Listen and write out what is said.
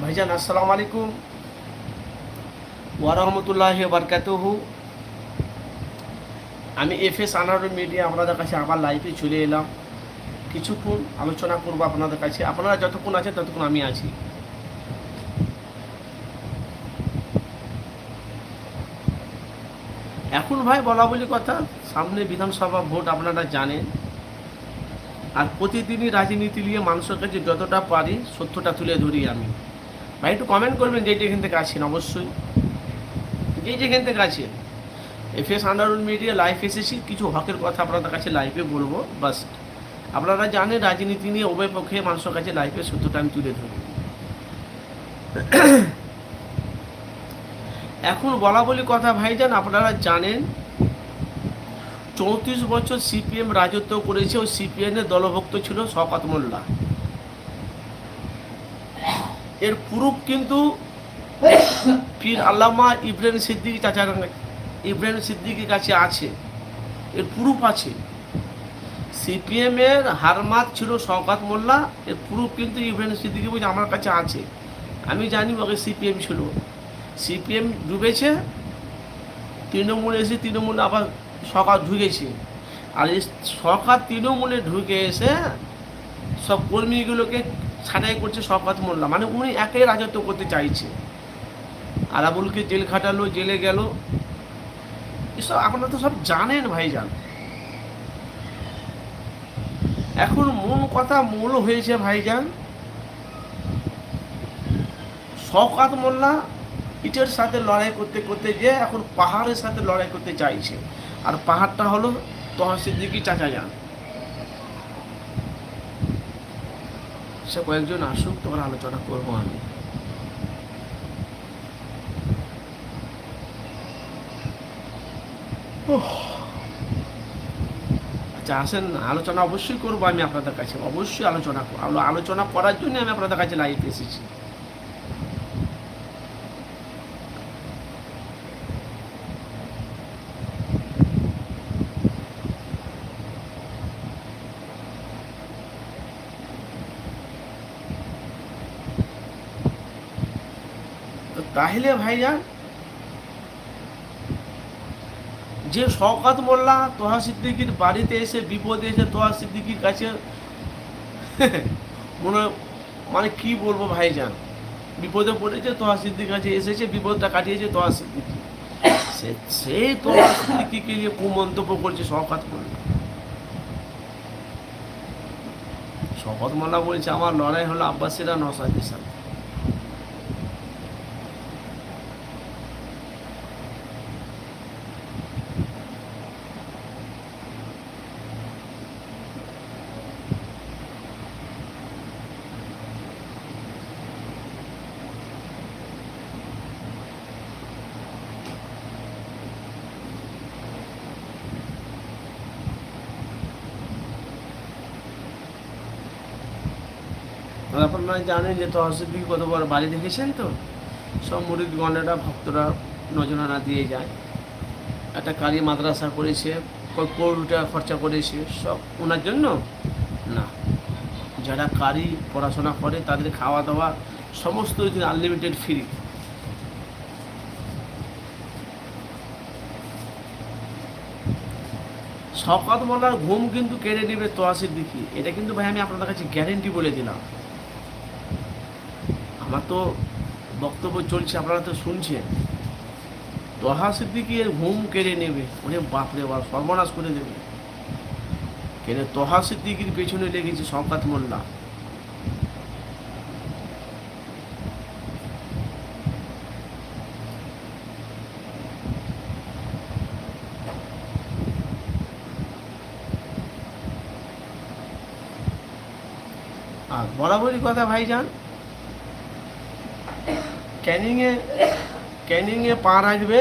ভাইজান, আসসালামু আলাইকুম। ওয়ারহমতুল্লাহ বারকাতুহু। আমি এফ এস মিডিয়া আপনাদের কাছে আবার লাইভে চলে এলাম। কিছুক্ষণ আলোচনা করব আপনাদের কাছে। আপনারা যতক্ষণ আছেন ততক্ষণ আমি আছি। এখন ভাই বলা বলি কথা, সামনে বিধানসভা ভোট আপনারা জানেন। আর প্রতিদিনই রাজনীতি নিয়ে মানুষের কাছে যতটা পারি সত্যটা তুলে ধরি আমি। ভাই, একটু কমেন্ট করবেন যে যেখান থেকে আছেন, অবশ্যই। যে যেখান থেকে আছেন। এফ এস আন্ডারুল মিডিয়া লাইভ এসেছি, কিছু হকের কথা আপনাদের কাছে লাইভে বলব, বাস। আপনারা জানেন রাজনীতি নিয়ে উভয় পক্ষে মানুষের কাছে লাইভে সত্যটা আমি তুলে ধরি। এখন বলা বলি কথা ভাইজান, আপনারা জানেন চৌত্রিশ বছর সিপিএম রাজত্ব করেছে ও সিপিএমের দলভক্ত ছিল শওকত মোল্লা। এর প্রুফ কিন্তু পীর আল্লামা ইব্রাহিম সিদ্দিকি চাচার ইব্রাহিম সিদ্দিকির কাছে আছে। এর প্রুফ আছে। সিপিএমের হারমাত ছিল শওকাত মোল্লা, এর প্রুফ কিন্তু ইব্রাহিম সিদ্দিকি বলছে আমার কাছে আছে। আমি জানি ওকে সিপিএম ছিল। সিপিএম ডুবেছে তৃণমূল এসে তৃণমূলে আবার সরকার ঢুকেছে। আর এই সরকার তৃণমূলে ঢুকে এসে সব কর্মীগুলোকে ছাঁটাই করছে শওকাত মোল্লা মানে উনি একাই রাজত্ব করতে চাইছে। আরাবুলকে জেল খাটালো, জেলে গেল। এসব আপনারা তো সব জানেন ভাইজান। এখন মূল কথা, মূল হয়েছে ভাইজান শওকাত মোল্লা ইটের সাথে লড়াই করতে করতে গিয়ে এখন পাহাড়ের সাথে লড়াই করতে চাইছে। আর পাহাড়টা হলো তহসিদ্দিকি চাচা যান। সে কয়েকজন আসুক, তোমার আলোচনা করব আমি। আচ্ছা আসেন, আলোচনা অবশ্যই করব আমি আপনাদের কাছে। অবশ্যই আলোচনা আলোচনা করার জন্য আমি আপনাদের কাছে লাইভ এসেছি। তো তাহলে ভাইজান, যে শওকাত মোল্লা তোহা সিদ্দিকির বাড়িতে এসে বিপদে এসে তোহা সিদ্দিকির কাছে, মনে মানে কি বলব ভাইজান? বিপদে পড়েছে, তোহা সিদ্দিকির কাছে এসেছে, বিপদটা কাটিয়েছে তোহা সিদ্দিকি। সেই তোহা সিদ্দিকিকে নিয়ে কুমন্তব্য করছে শওকাত মোল্লা। শওকত মোল্লা বলছে, আমার লড়াই হলো আব্বাসীরা নসাদের সাথে। আপনারা জানেন যে তহসিদ্দিক কতবার বাড়ি দেখেছেন তো? সব মুরিদ গণেরা ভক্তরা নজরানা দিয়ে যায়। একটা কারি মাদ্রাসা করেছে কোটি টাকা খরচা করেছে, সব ওনার জন্য? না। যারা কারি পড়াশোনা করে, তাদের খাওয়া দাওয়া সমস্ত আনলিমিটেড ফ্রি শওকত মোল্লার ঘুম কিন্তু কেড়ে নেবে তোয়াশির দিকে এটা কিন্তু ভাই আমি আপনাদের কাছে গ্যারেন্টি বলে দিলাম। আমার তো বক্তব্য চলছে, আপনারা তো শুনছেন। তোহা সিদ্দিকির ঘুম কেড়ে নেবে। ওরে বাপরে বাপ, সর্বনাশ করে দেবে। কেন তোহা সিদ্দিকির পেছনে লেগেছে শওকাত মোল্লা। আর বরাবরই কথা ভাইজান ক্যানিংয়ে ক্যানিংয়ে পা রাখবে।